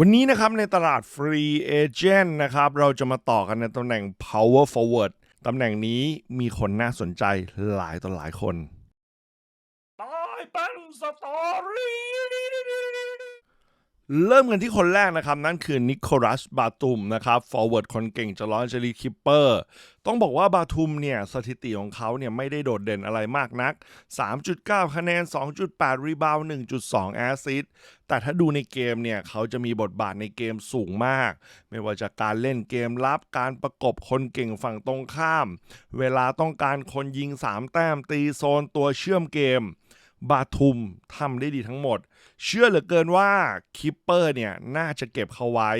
วันนี้นะครับในตลาดฟรีเอเจนต์นะครับเราจะมาต่อกันในตำแหน่ง power forward ตำแหน่งนี้มีคนน่าสนใจหลายต่อหลายคนตายเป็นสตอรี่ เริ่มกันที่คนแรกนะครับ นั่นคือนิโคลัสบาตุมนะครับ forward คนเก่งจากลอนเจลิสคิปเปอร์ต้องบอกว่าบาทุมเนี่ยสถิติของเขาเนี่ยไม่ได้โดดเด่นอะไรมากนัก 3.9 คะแนน 2.8 รีบาว 1.2 แอสซิสแต่ถ้าดูในเกมเนี่ยเขาจะมีบทบาทในเกมสูงมาก ไม่ว่าจะการเล่นเกมรับการประกบคนเก่งฝั่งตรงข้าม เวลาต้องการคนยิง 3 แต้มตีโซนตัวเชื่อมเกม บาทุมทำได้ดีทั้งหมด เชื่อเหลือเกินว่าคิปเปอร์เนี่ยน่าจะเก็บเขาไว้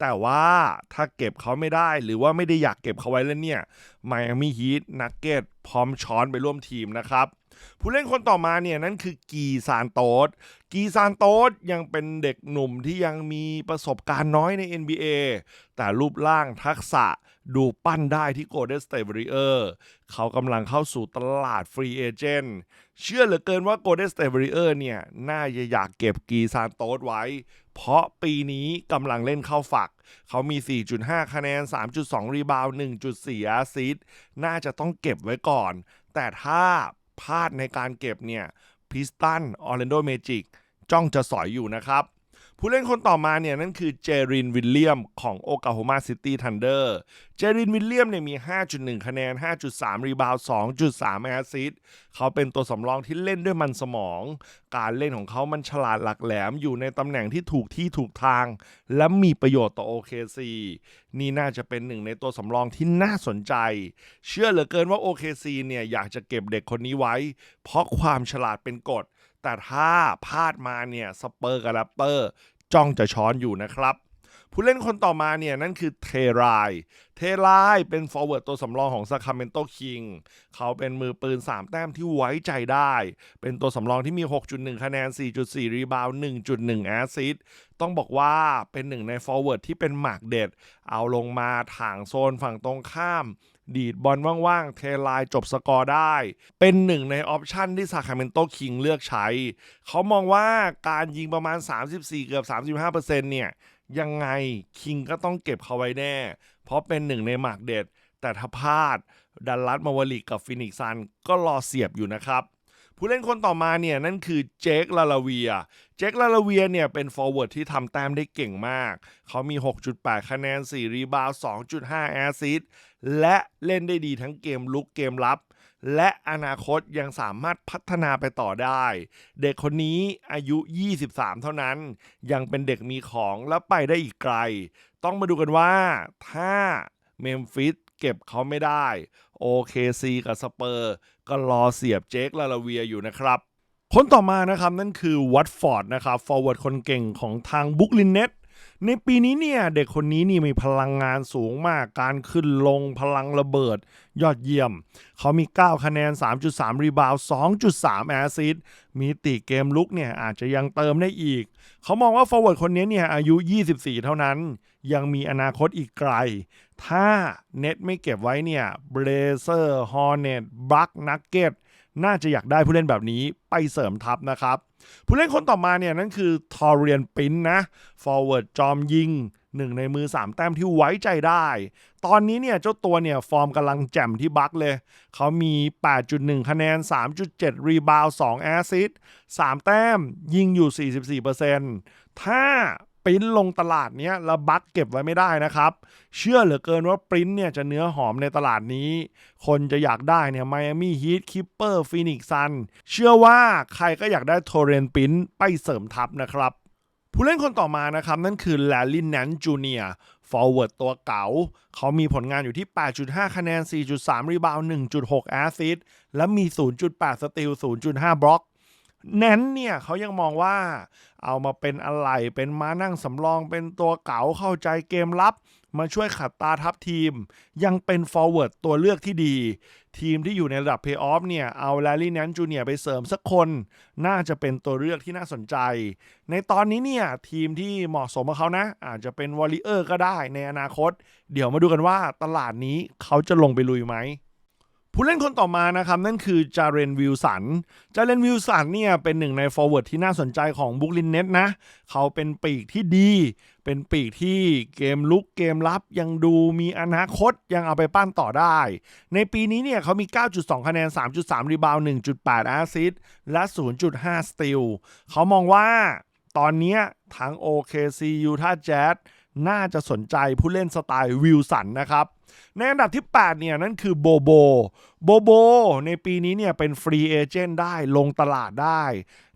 แต่ว่าถ้าเก็บเขาไม่ได้หรือว่าไม่ได้อยากเก็บเขาไว้แล้วเนี่ยไมอามี่ฮีทนักเก็ตพร้อมช้อนไปร่วมทีมนะครับ ผู้เล่นคนต่อมาเนี่ยนั่นคือกีซานโตสกีซานโตสยังเป็นเด็กหนุ่มที่ยังมีประสบการณ์น้อยใน NBA แต่รูปร่างทักษะดูปั้นได้ที่ Golden State Warrior เขากำลังเข้าสู่ตลาดฟรีเอเจนต์เชื่อเหลือเกินว่า Golden State Warrior เนี่ย น่าจะอยากเก็บกีซานโตสไว้ เพราะปีนี้กำลังเล่นเข้าฝัก เขามี 4.5 คะแนน 3.2 รีบาวด์1.4แอสซิสต์น่าจะต้องเก็บไว้ก่อน แต่ถ้า พลาดในการเก็บเนี่ยพิสตันออร์แลนโดเมจิกจ้องจะสอยอยู่นะครับ ผู้เล่นคนต่อมาเนี่ยนั่นคือเจรินวิลเลียมของโอคลาโฮมาซิตี้ทันเดอร์ เจรินวิลเลียมเนี่ยมี 5.1 คะแนน 5.3 รีบาว2.3แอสซิสต์เขาเป็นตัวสำรองที่เล่นด้วยมันสมอง การเล่นของเขามันฉลาดหลักแหลมอยู่ในตำแหน่งที่ถูกที่ถูกทาง และมีประโยชน์ต่อ OKC นี่น่าจะเป็นหนึ่งในตัวสำรองที่น่าสนใจ เชื่อเหลือเกินว่า OKC เนี่ยอยากจะเก็บเด็กคนนี้ไว้ เพราะความฉลาดเป็นกฎ แต่ถ้าพลาดมาเนี่ยสเปอร์กับแรปเตอร์จ้องจะช้อนอยู่นะครับผู้เล่นคนต่อมาเนี่ยนั่นคือเทราย เทรายเป็นฟอร์เวิร์ดตัวสำรองของซาคาเมนโตคิง เขาเป็นมือปืน 3 แต้มที่ไว้ใจได้ เป็นตัวสำรองที่มี 6.1 คะแนน 4.4 รีบาว 1.1 แอสซิสต์ต้องบอกว่าเป็นหนึ่งในฟอร์เวิร์ดที่เป็นหมากเด็ด เอาลงมาถ่างโซนฝั่งตรงข้าม ดีดบอลว่างๆ เทลายจบสกอร์ได้ เป็นหนึ่งในออปชันที่ซาคาเมนโตคิงเลือกใช้ เขามองว่าการยิงประมาณ 34 เกือบ 35%เนี่ย ยังไงคิงก็ต้องเก็บเขาไว้แน่ เพราะเป็นหนึ่งในหมากเด็ด แต่ถ้าพลาดดันลัดมาวลิกกับฟินิกซ์ซันก็รอเสียบอยู่นะครับ ผู้เล่นคนต่อมาเนี่ยนั่นคือเจคลาลาเวีย เจคลาลาเวียเนี่ยเป็นฟอร์เวิร์ดที่ทำแต้มได้เก่งมาก เขามี 6.8 คะแนน 4 รีบาวด์2.5 แอสซิสต์และเล่นได้ดีทั้งเกมลุกเกมรับ และอนาคตยังสามารถพัฒนาไปต่อได้ เด็กคนนี้อายุ 23 เท่านั้น ยังเป็นเด็กมีของและไปได้อีกไกล ต้องมาดูกันว่าถ้าเมมฟิส เก็บเขาไม่ได้ OKC กับสเปอร์ก็รอเสียบเจคลาลาเวียอยู่นะครับ คนต่อมานะครับนั่นคือวัตฟอร์ดนะครับฟอร์เวิร์ดคนเก่งของทางบุกลินเน็ตในปีนี้เนี่ยเด็กคนนี้นี่มีพลังงานสูงมาก การขึ้นลงพลังระเบิด ยอดเยี่ยม เขามี 9 คะแนน 3.3 รีบาวด์2.3 แอซิสต์มีติเกมลุกเนี่ยอาจจะยังเติมได้อีก เขามองว่าฟอร์เวิร์ดคนนี้เนี่ยอายุ 24 เท่านั้น ยังมีอนาคตอีกไกล ถ้าเน็ตไม่เก็บไว้เนี่ยเบรเซอร์ฮอร์เน็ตบัคนักเก็ตน่าจะอยากได้ผู้เล่นแบบนี้ไปเสริมทัพนะครับ ผู้เล่นคนต่อมาเนี่ยนั่นคือทอร์เรียนปินนะฟอร์เวิร์ดจอมยิงหนึ่งในมือ 3 แต้มที่ไว้ใจได้ ตอนนี้เนี่ยเจ้าตัวเนี่ยฟอร์มกำลังแจ่มที่บัคเลย เขามี 8.1 คะแนน 3.7 รีบาว 2 แอซิส3แต้มยิงอยู่ 44%ถ้า ปริ้นลงตลาดเนี้ยแล้วบัคเก็บไว้ไม่ได้นะครับ เชื่อเหลือเกินว่าปริ้นเนี่ยจะเนื้อหอมในตลาดนี้ คนจะอยากได้เนี่ยไมอามี่ฮีทคิปเปอร์ฟินิกซันเชื่อว่าใครก็อยากได้โทเรนปริ้นไปเสริมทัพนะครับ ผู้เล่นคนต่อมานะครับ นั่นคือแลลินแนนจูเนียฟอร์เวิร์ดตัวเก๋าเขามีผลงานอยู่ที่ 8.5 คะแนน 4.3 รีบาว 1.6 แอสซิสและมี 0.8 สติล0.5 บล็อก แนนเนี่ยเขายังมองว่า เอามาเป็นอะไรเป็นม้านั่งสำรองเป็นตัวเก๋าเข้าใจเกมรับ มาช่วยขัดตาทัพทีม ยังเป็นฟอร์เวิร์ดตัวเลือกที่ดี ทีมที่อยู่ในระดับเพย์ออฟเนี่ย เอาแลลี่แนนจูเนียไปเสริมสักคน น่าจะเป็นตัวเลือกที่น่าสนใจ ในตอนนี้เนี่ย ทีมที่เหมาะสมกับเขานะ อาจจะเป็นวอลเลเยอร์ก็ได้ในอนาคต เดี๋ยวมาดูกันว่าตลาดนี้เขาจะลงไปลุยไหม ผู้เล่นคนต่อมานะครับ นั่นคือจาเรนวิลสัน จาเรนวิลสันเนี่ยเป็นหนึ่งในฟอร์เวิร์ดที่น่าสนใจของบุ o ลินเน็ตนะ เขาเป็นปีกที่ดี เป็นปีกที่เกมลุกเกมรับยังดูมีอนาคตยังเอาไปปั้นต่อได้ ในปีนี้เนี่ยเขามี 9.2 คะแนน 3.3 รีบาว 1.8 แอสซิสต์และ 0.5 สตีลเขามองว่าตอนนี้ทั้ง OKC Utah Jazz น่าจะสนใจผู้เล่นสไตล์วิลสันนะครับ ในอันดับที่ 8 เนี่ย นั่นคือโบโบ โบโบ ในปีนี้เนี่ยเป็นฟรีเอเจนต์ได้ลงตลาดได้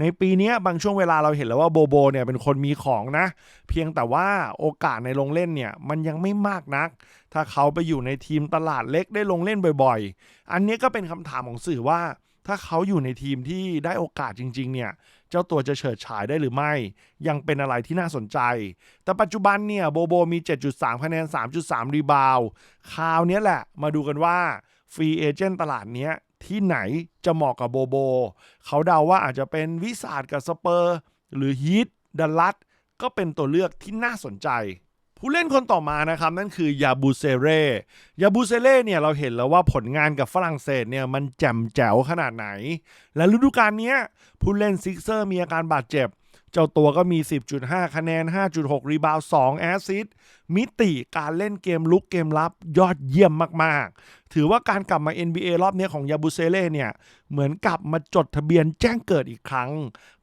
ในปีนี้บางช่วงเวลาเราเห็นแล้วว่าโบโบเนี่ยเป็นคนมีของนะ เพียงแต่ว่าโอกาสในลงเล่นเนี่ย มันยังไม่มากนัก ถ้าเขาไปอยู่ในทีมตลาดเล็กได้ลงเล่นบ่อยๆ อันนี้ก็เป็นคำถามของสื่อว่า ถ้าเขาอยู่ในทีมที่ได้โอกาสจริง ๆ เนี่ยเจ้าตัวจะเฉิดฉายได้หรือไม่ ยังเป็นอะไรที่น่าสนใจ แต่ปัจจุบันเนี่ยโบโบมี 7.3 คะแนน 3.3 รีบาวคราวนี้แหละ มาดูกันว่าฟรีเอเจนต์ตลาดเนี้ยที่ไหนจะเหมาะกับโบโบ เขาเดาว่าอาจจะเป็นวิสาดกับสเปอร์ หรือฮีทดัลลัสก็เป็นตัวเลือกที่น่าสนใจ ผู้เล่นคนต่อมานะครับ นั่นคือยาบูเซเร่ยาบูเซเร่เนี่ยเราเห็นแล้วว่าผลงานกับฝรั่งเศสเนี่ยมันแจ่มแจ๋วขนาดไหน และฤดูกาลนี้ผู้เล่นซิกเซอร์มีอาการบาดเจ็บ เจ้าตัวก็มี 10.5 คะแนน 5.6 รีบาวด์2แอสซิสต์มิติการเล่นเกมลุกเกมรับยอดเยี่ยมมากๆ ถือว่าการกลับมา NBA รอบนี้ของยาบูเซเล่เนี่ย เหมือนกลับมาจดทะเบียนแจ้งเกิดอีกครั้ง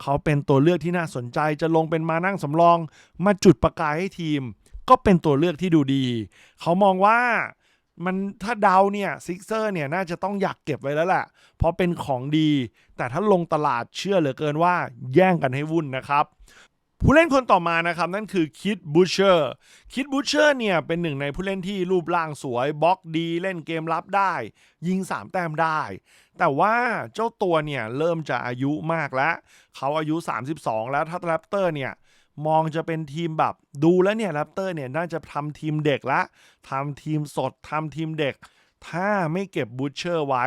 เขาเป็นตัวเลือกที่น่าสนใจจะลงเป็นมานั่งสำรอง มาจุดประกายให้ทีม ก็เป็นตัวเลือกที่ดูดี เขามองว่ามันถ้าเดาเนี่ยซิกเซอร์เนี่ยน่าจะต้องอยากเก็บไว้แล้วแหละเพราะเป็นของดี แต่ถ้าลงตลาดเชื่อเหลือเกินว่าแย่งกันให้วุ่นนะครับ ผู้เล่นคนต่อมานะครับ นั่นคือคิดบูเชอร์คิดบูเชอร์เนี่ยเป็นหนึ่งในผู้เล่นที่รูปร่างสวยบล็อกดี เล่นเกมรับได้ ยิง 3 แต้มได้ แต่ว่าเจ้าตัวเนี่ยเริ่มจะอายุมากแล้ว เขาอายุ 32 แล้วถ้าแรปเตอร์เนี่ย มองจะเป็นทีมแบบดูแล้วเนี่ยแรปเตอร์เนี่ยน่าจะทำทีมเด็กละทำทีมสดทำทีมเด็ก ถ้าไม่เก็บบูชเชอร์ไว้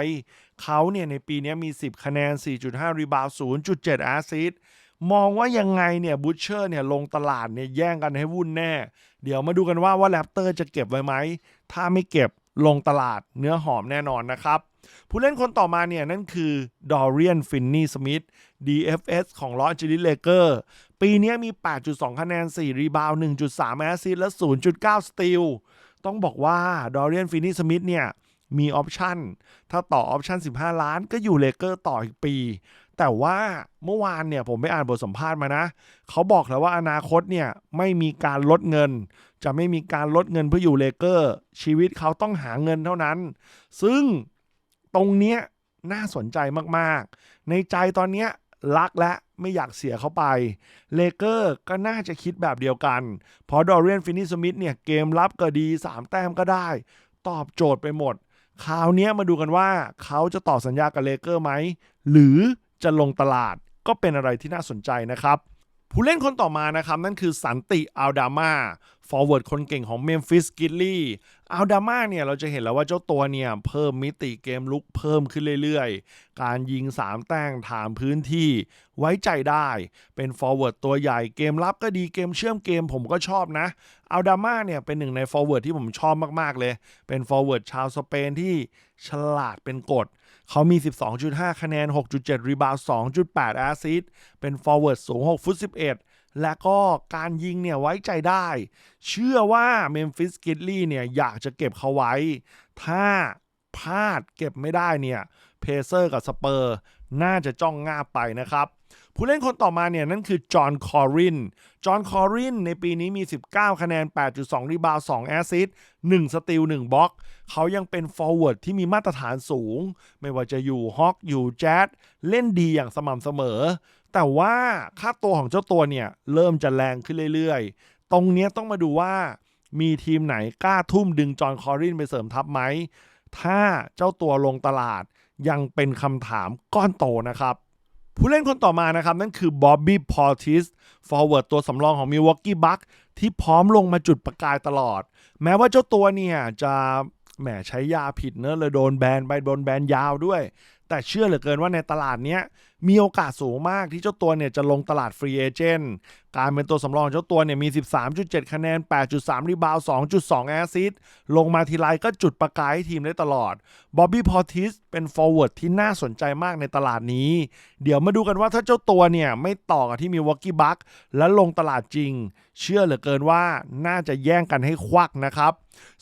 เขาเนี่ยในปีนี้มี 10 คะแนน 4.5 รีบาว0.7 แอสซิสต์มองว่ายังไงเนี่ยบูชเชอร์เนี่ยลงตลาดเนี่ยแย่งกันให้วุ่นแน่ เดี๋ยวมาดูกันว่าว่าแรปเตอร์จะเก็บไว้ไหม ถ้าไม่เก็บลงตลาดเนื้อหอมแน่นอนนะครับ ผู้เล่นคนต่อมาเนี่ยนั่นคือดอเรียนฟินนี่สมิธ DFS ของลอสจิลิเลเกอร์ ปีนี้มี 8.2 คะแนน 4 รีบาว 1.3 แอสซิสและ 0.9 สตีล ต้องบอกว่าดอเรียนฟินนี่สมิธเนี่ยมีออปชั่นถ้าต่อออปชั่น15 ล้านก็อยู่เลเกอร์ต่ออีกปี แต่ว่าเมื่อวานเนี่ยผมไปอ่านบทสัมภาษณ์มานะ เขาบอกแล้วว่าอนาคตเนี่ยไม่มีการลดเงิน จะไม่มีการลดเงินเพื่ออยู่เลเกอร์ ชีวิตเขาต้องหาเงินเท่านั้น ซึ่งตรงเนี้ยน่าสนใจมากๆ ในใจตอนเนี้ย รักและไม่อยากเสียเขาไป เลเกอร์ก็น่าจะคิดแบบเดียวกัน เพราะดอเรียนฟินิสมิธเนี่ยเกมรับก็ดี 3 แต้มก็ได้ ตอบโจทย์ไปหมด คราวนี้มาดูกันว่าเขาจะต่อสัญญากับเลเกอร์ไหม หรือจะลงตลาดก็เป็นอะไรที่น่าสนใจนะครับ ผู้เล่นคนต่อมานะครับ นั่นคือสันติอัลดามาฟอร์เวิร์ดคนเก่งของเมมฟิสกิลลี่อัลดามาเนี่ยเราจะเห็นแล้วว่าเจ้าตัวเนี่ย เพิ่มมิติเกมลุกเพิ่มขึ้นเรื่อยๆ การยิง 3 แต้งถามพื้นที่ไว้ใจได้ เป็นฟอร์เวิร์ดตัวใหญ่เกมรับก็ดีเกมเชื่อมเกมผมก็ชอบนะอัลดามาเนี่ย เป็นหนึ่งในฟอร์เวิร์ดที่ผมชอบมากๆเลย เป็นฟอร์เวิร์ดชาวสเปนที่ฉลาดเป็นกฎ เขามี 12.5 คะแนน 6.7 รีบาว2.8 แอสซิสต์เป็นฟอร์เวิร์ดสูง 6 ฟุต 11 และก็การยิงเนี่ยไว้ใจได้ เชื่อว่าเมมฟิสกิ l ลี่เนี่ยอยากจะเก็บเขาไว้ ถ้าพลาดเก็บไม่ได้เนี่ยเพเซอร์กับสเปอร์ น่าจะจ้องง่าไปนะครับ ผู้เล่นคนต่อมาเนี่ยนั่นคือจอห์นคอริน จอห์นคอรินในปีนี้มี 19 คะแนน 8.2 รีบาว2แอสซิสต์1สตีล1บล็อก เขายังเป็นฟอร์เวิร์ดที่มีมาตรฐานสูง ไม่ว่าจะอยู่ฮอกอยู่แจ๊ดเล่นดีอย่างสม่ำเสมอ แต่ว่าค่าตัวของเจ้าตัวเนี่ย เริ่มจะแรงขึ้นเรื่อยๆ ตรงนี้ต้องมาดูว่ามีทีมไหนกล้าทุ่มดึงจอห์นคอรินไปเสริมทัพไหม ถ้าเจ้าตัวลงตลาดยังเป็นคำถามก้อนโตนะครับ ผู้เล่นคนต่อมานะครับ นั่นคือบ๊อบบี้พอติสฟอร์เวิร์ดตัวสำรองของมิวอกกี้บัคที่พร้อมลงมาจุดประกายตลอด แม้ว่าเจ้าตัวเนี่ยจะแหมใช้ยาผิดเนอะเลยโดนแบนไปโดนแบนยาวด้วยแต่เชื่อเหลือเกินว่าในตลาดเนี้ยมีโอกาสสูงมากที่เจ้าตัวเนี่ยจะลงตลาดฟรีเอเจนต์การเป็นตัวสำรองเจ้าตัวเนี่ยมี 13.7 คะแนน 8.3 รีบาวด์2.2 แอซิสลงมาทีไรก็จุดประกายให้ทีมได้ตลอดบ๊อบบี้พอทิสเป็นฟอร์เวิร์ดที่น่าสนใจมากในตลาดนี้ เดี๋ยวมาดูกันว่าถ้าเจ้าตัวเนี่ยไม่ต่อกับที่มีวอกกี้บัคและลงตลาดจริง เชื่อเหลือเกินว่าน่าจะแย่งกันให้ควักนะครับ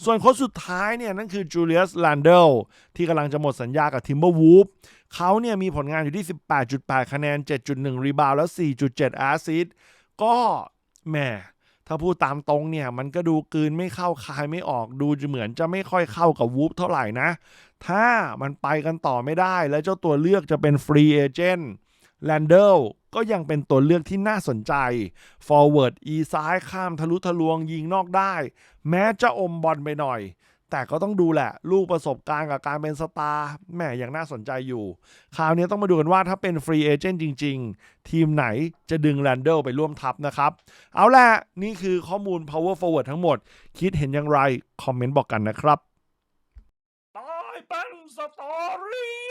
ส่วนคนสุดท้ายเนี่ยนั่นคือจูเลียสแลนเดลที่กำลังจะหมดสัญญากับทิมเบอร์วูฟเขาเนี่ยมีผลงานอยู่ที่ 18.8 คะแนน 7.1 รีบาวแล้ว 4.7 แอสซิสก็แหมถ้าพูดตามตรงเนี่ย มันก็ดูกืนไม่เข้าคายไม่ออกดูจะเหมือนจะไม่ค่อยเข้ากับวูฟเท่าไหร่นะ ถ้ามันไปกันต่อไม่ได้ แล้วเจ้าตัวเลือกจะเป็นฟรีเอเจนต์แลนเดลก็ยังเป็นตัวเลือกที่น่าสนใจ forward อีซ้ายข้ามทะลุทะลวงยิงนอกได้ แม้จะอมบอลไปหน่อย แต่ก็ต้องดูแหละ ลูกประสบการณ์กับการเป็นสตาร์แหม่ยังน่าสนใจอยู่ คราวนี้ต้องมาดูกันว่าถ้าเป็นฟรีเอเจนต์จริง ๆ ทีมไหนจะดึงแลนเดลไปร่วมทัพนะครับ เอาละนี่คือข้อมูล power forward ทั้งหมด คิดเห็นอย่างไร คอมเมนต์บอกกันนะครับตายเป็นสตอรี่